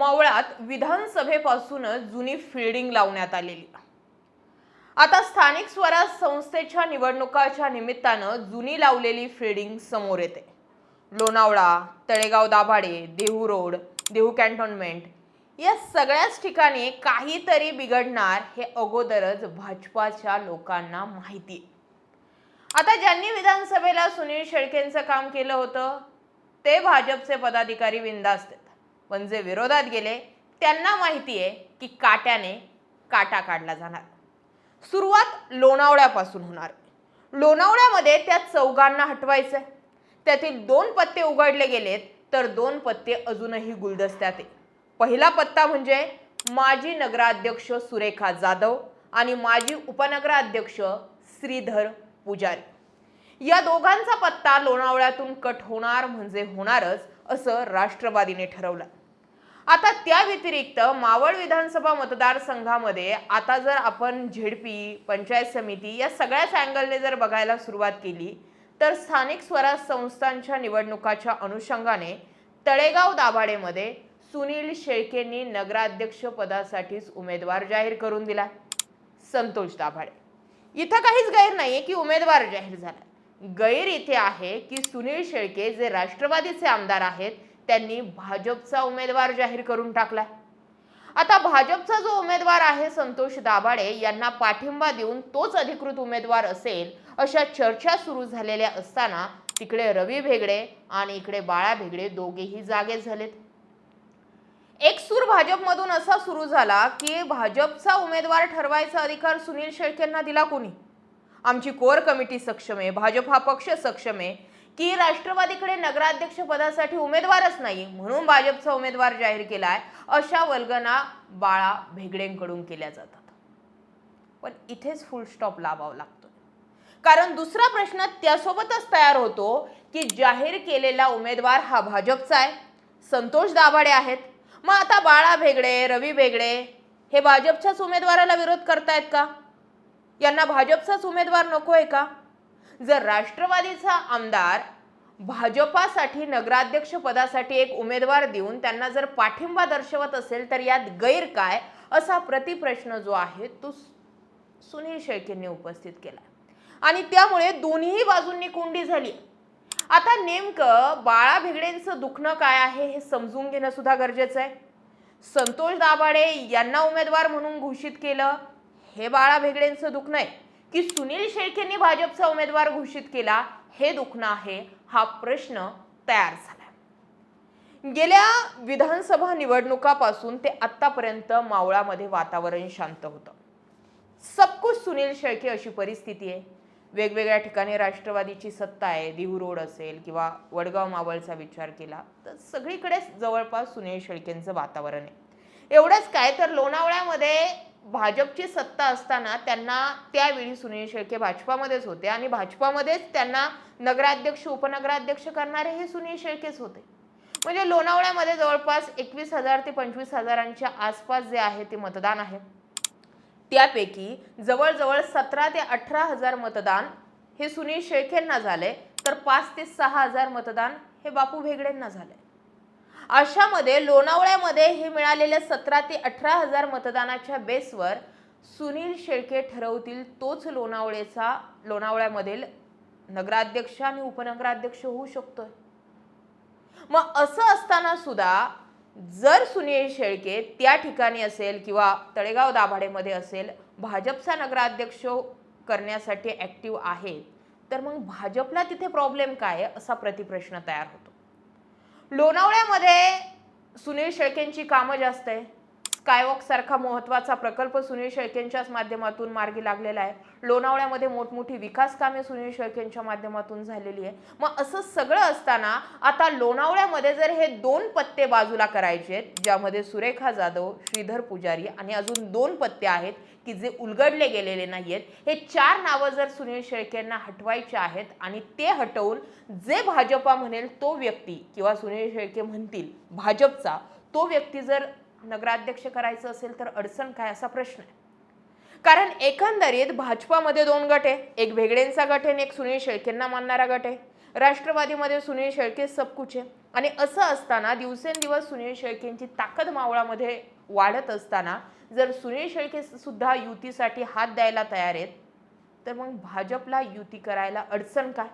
मावळात विधानसभेपासूनच जुनी फिल्डिंग लावण्यात आलेली. आता स्थानिक स्वराज संस्थेच्या निवडणुकाच्या निमित्तानं जुनी लावलेली फिल्डिंग समोर येते. लोणावळा तळेगाव दाभाडे देहू रोड देहू कॅन्टोन्मेंट या सगळ्याच ठिकाणी काहीतरी बिघडणार हे अगोदरच भाजपाच्या लोकांना माहिती आहे. आता ज्यांनी विधानसभेला सुनील शेळकेंचं काम केलं होतं ते भाजपचे पदाधिकारी बिंदास्त पण जे विरोधात गेले त्यांना माहिती आहे की काट्याने काटा काढला जाणार. सुरुवात लोणावळ्यापासून होणार. लोणावळ्यामध्ये त्या चौघांना हटवायचंय. त्यातील दोन पत्ते उघडले गेलेत तर दोन पत्ते अजूनही गुलदस्त्यात आहे. पहिला पत्ता म्हणजे माजी नगराध्यक्ष सुरेखा जाधव आणि माजी उपनगराध्यक्ष श्रीधर पुजारी. या दोघांचा पत्ता लोणावळ्यातून कट होणार म्हणजे होणारच असं राष्ट्रवादीने ठरवलं. आता त्या व्यतिरिक्त मावळ विधानसभा मतदारसंघामध्ये आता जर आपण झेडपी पंचायत समिती या सगळ्याच अँगलने जर बघायला सुरुवात केली तर स्थानिक स्वराज संस्थांच्या निवडणुकाच्या अनुषंगाने तळेगाव दाभाडेमध्ये सुनील शेळकेंनी नगराध्यक्ष पदासाठीच उमेदवार जाहीर करून दिला. संतोष दाभाडे. इथं काहीच गैर नाहीये की उमेदवार जाहीर झाला. गैर इथे आहे की सुनील शेळके जे राष्ट्रवादीचे आमदार आहेत त्यांनी भाजपचा उमेदवार जाहीर करून टाकला आता भाजपचा जो उमेदवार आहे संतोष दाभाडे यांना पाठिंबा देऊन तोच अधिकृत उमेदवार असेल अशा चर्चा सुरू झालेल्या असताना तिकडे रवी भेगडे आणि इकडे बाळा भेगडे दोघेही जागे झालेत. एक सूर भाजपमधून असा सुरू झाला की भाजपचा उमेदवार ठरवायचा अधिकार सुनील शेळकेंना दिला कोणी? आमची कोर कमिटी सक्षम आहे भाजप हा पक्ष सक्षम आहे की राष्ट्रवादीकडे नगराध्यक्ष पदासाठी उमेदवारच नाही म्हणून भाजपचा उमेदवार जाहीर केला आहे अशा वल्गना बाळा भेगडेंकडून केल्या जातात. पण इथेच फुल स्टॉप लावावा लागतो कारण दुसरा प्रश्न त्यासोबतच तयार होतो की जाहीर केलेला उमेदवार हा भाजपचा आहे. संतोष दाभाडे आहेत. मग आता बाळा भेगडे रवी भेगडे हे भाजपच्याच उमेदवाराला विरोध करतायत का? यांना भाजपचाच उमेदवार नको आहे का? जर राष्ट्रवादीचा आमदार भाजपासाठी नगराध्यक्ष पदासाठी एक उमेदवार देऊन त्यांना जर पाठिंबा दर्शवत असेल तर यात गैर काय असा प्रतिप्रश्न जो आहे तो सुनील शेळकेंनी उपस्थित केला आणि त्यामुळे दोन्ही बाजूंनी कोंडी झाली आता नेमकं बाळा भिगडेंचं दुखणं काय आहे हे समजून घेणं सुद्धा गरजेचं आहे. संतोष दाभाडे यांना उमेदवार म्हणून घोषित केलं हे बाळा भेगडेंचं दुखणं आहे. की सुनील शेळकेंनी भाजपचा उमेदवार घोषित केला हे दुखणं आहे हा प्रश्न तयार झाला गेल्या विधानसभा निवडणुकापासून ते आत्तापर्यंत मावळामध्ये वातावरण शांत होतं. सबकुश सुनील शेळके अशी परिस्थिती आहे. वेगवेगळ्या ठिकाणी राष्ट्रवादीची सत्ता आहे देहू रोड असेल किंवा वडगाव मावळचा विचार केला तर सगळीकडेच जवळपास सुनील शेळकेंचं वातावरण आहे. एवढंच काय तर लोणावळ्यामध्ये भाजपची सत्ता असताना त्यांना त्यावेळी सुनील शेळके भाजपामध्येच होते आणि भाजपामध्येच त्यांना नगराध्यक्ष उपनगराध्यक्ष करणारे हे सुनील शेळकेच होते. म्हणजे लोणावळ्यामध्ये जवळपास एकवीस हजार ते पंचवीस हजारांच्या आसपास जे आहे ते मतदान आहे. त्यापैकी जवळजवळ सतरा ते अठरा हजार मतदान हे सुनील शेळकेंना झाले तर पाच ते सहा हजार मतदान हे बापू भेगडेंना झाले. अशामध्ये लोणावळ्यामध्ये हे मिळालेल्या सतरा ते अठरा हजार मतदानाच्या बेसवर सुनील शेळके ठरवतील तोच लोणावळेचा लोणावळ्यामधील नगराध्यक्ष आणि उपनगराध्यक्ष होऊ शकतोय. मग असं असताना सुद्धा जर सुनील शेळके त्या ठिकाणी असेल किंवा तळेगाव दाभाडेमध्ये असेल भाजपचा नगराध्यक्ष करण्यासाठी ॲक्टिव्ह आहे तर मग भाजपला तिथे प्रॉब्लेम काय आहे असा प्रतिप्रश्न तयार होतो. लोणावळ्यामध्ये सुनील शेळकेंची कामं जास्त आहे. स्कायवॉक सारखा महत्त्वाचा प्रकल्प सुनील शेळकेंच्याच माध्यमातून मार्गी लागलेला आहे. लोणावळ्यामध्ये मोठमोठी विकास कामे सुनील शेळकेंच्या माध्यमातून झालेली आहे. मग असं सगळं असताना आता लोणावळ्यामध्ये जर हे दोन पत्ते बाजूला करायचे आहेत ज्यामध्ये सुरेखा जाधव श्रीधर पुजारी आणि अजून दोन पत्ते आहेत की जे उलगडले गेलेले नाहीयेत हे चार नावं जर सुनील शेळकेंना हटवायचे आहेत आणि ते हटवून जे भाजपा म्हणेल तो व्यक्ती किंवा सुनील शेळके म्हणतील भाजपचा तो व्यक्ती जर नगराध्यक्ष करायचं असेल तर अडचण काय असा प्रश्न आहे. कारण एकंदरीत भाजपामध्ये दोन गट आहे. एक भेगडेंचा गट आहे आणि एक सुनील शेळकेंना मानणारा गट आहे. राष्ट्रवादीमध्ये सुनील शेळके सबकुच. आहे आणि असं असताना दिवसेंदिवस सुनील शेळकेंची ताकद मावळामध्ये वाढत असताना जर सुनील शेळके सुद्धा युतीसाठी हात द्यायला तयार आहेत तर मग भाजपला युती करायला अडचण काय?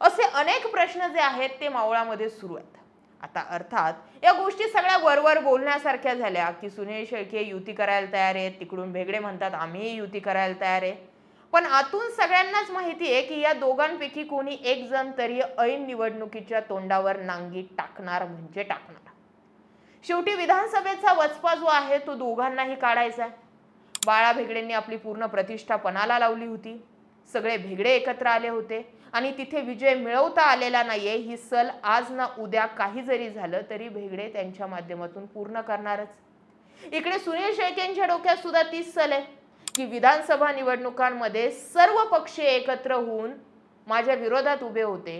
असे अनेक प्रश्न जे आहेत ते मावळामध्ये सुरू आहेत. आता अर्थात या गोष्टी सगळ्या वरवर बोलण्यासारख्या झाल्या की सुनील शेळके युती करायला तयार आहेत तिकडून भेगडे म्हणतात आम्हीही युती करायला तयार आहे. पण आतून सगळ्यांनाच माहिती आहे की या दोघांपैकी कोणी एक जण तरी ऐन निवडणुकीच्या तोंडावर नांगी टाकणार म्हणजे टाकणार. शेवटी विधानसभेचा वचपा जो आहे तो दोघांनाही काढायचा आहे. बाळा भेगडेंनी आपली पूर्ण प्रतिष्ठा पणाला लावली होती. सगळे भेगडे एकत्र आले होते. आणि तिथे विजय मिळवता आलेला नाहीये ही सल आज ना उद्या काही जरी झालं तरी भेगडे त्यांच्या माध्यमातून पूर्ण करणारच. इकडे सुनील शेळकेंच्या डोक्यात सुद्धा तीच सल आहे की विधानसभा निवडणुकांमध्ये सर्व पक्ष एकत्र होऊन माझ्या विरोधात उभे होते.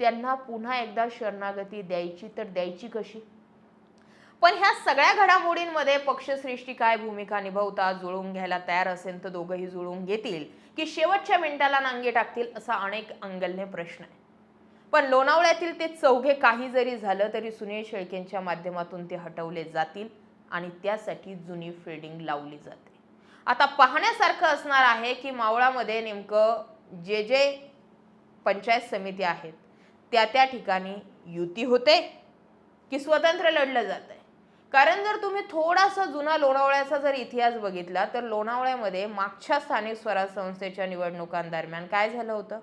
त्यांना पुन्हा एकदा शरणागती द्यायची तर द्यायची कशी? पण ह्या सगळ्या घडामोडींमध्ये पक्षश्रेष्ठी काय भूमिका निभावतात जुळवून घ्यायला तयार असेल तर दोघंही जुळवून घेतील की शेवटच्या मिनिटाला नांगे टाकतील असा अनेक अंगलने प्रश्न आहे पण लोणावळ्यातील ते चौघे काही जरी झालं तरी सुनील शेळकेंच्या माध्यमातून ते हटवले जातील आणि त्यासाठी जुनी फिल्डिंग लावली जाते. आता पाहण्यासारखं असणार आहे की मावळामध्ये नेमकं जे जे पंचायत समिती आहेत त्या त्या ठिकाणी युती होते की स्वतंत्र लढलं जातं आहे कारण जर तुम्ही थोडासा जुना लोणावळ्याचा जर इतिहास बघितला तर लोणावळ्यामध्ये मागच्या स्थानिक स्वराज संस्थेच्या निवडणुकांदरम्यान काय झालं होतं?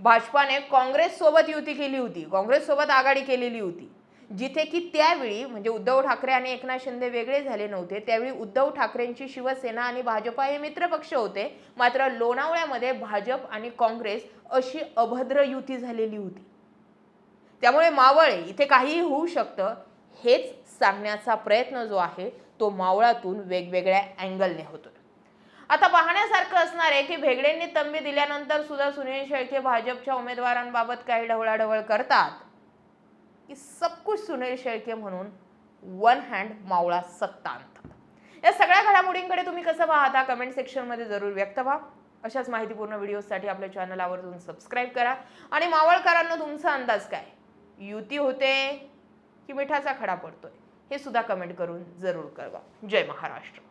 भाजपाने काँग्रेससोबत युती केली होती काँग्रेससोबत आघाडी केलेली होती. जिथे की त्यावेळी म्हणजे उद्धव ठाकरे आणि एकनाथ शिंदे वेगळे झाले नव्हते त्यावेळी उद्धव ठाकरेंची शिवसेना आणि भाजपा हे मित्रपक्ष होते. मात्र लोणावळ्यामध्ये भाजप आणि काँग्रेस अशी अभद्र युती झालेली होती. त्यामुळे मावळे इथे काहीही होऊ शकतं हेच सांगण्याचा प्रयत्न जो आहे तो मावळातून वेगवेगळ्या अँगलने होतो आता पाहण्यासारखं असणार आहे की भेगडेंनी तंबी दिल्यानंतर सुद्धा सुनील शेळके भाजपच्या उमेदवारांबाबत काही ढवळाढवळ करतात? की सबकुछ सुनील शेळके म्हणून वन हँड मावळा सत्ता आणतात. या सगळ्या घडामोडींकडे तुम्ही कसं पाहता कमेंट सेक्शनमध्ये जरूर व्यक्त व्हा. अशाच माहितीपूर्ण व्हिडिओसाठी आपल्या चॅनल आवर्जून सबस्क्राईब करा. आणि मावळकरांना तुमचा अंदाज काय? युती होते की मिठाचा खडा पडतोय. हे सुद्धा कमेंट करून जरूर कळवा. जय महाराष्ट्र.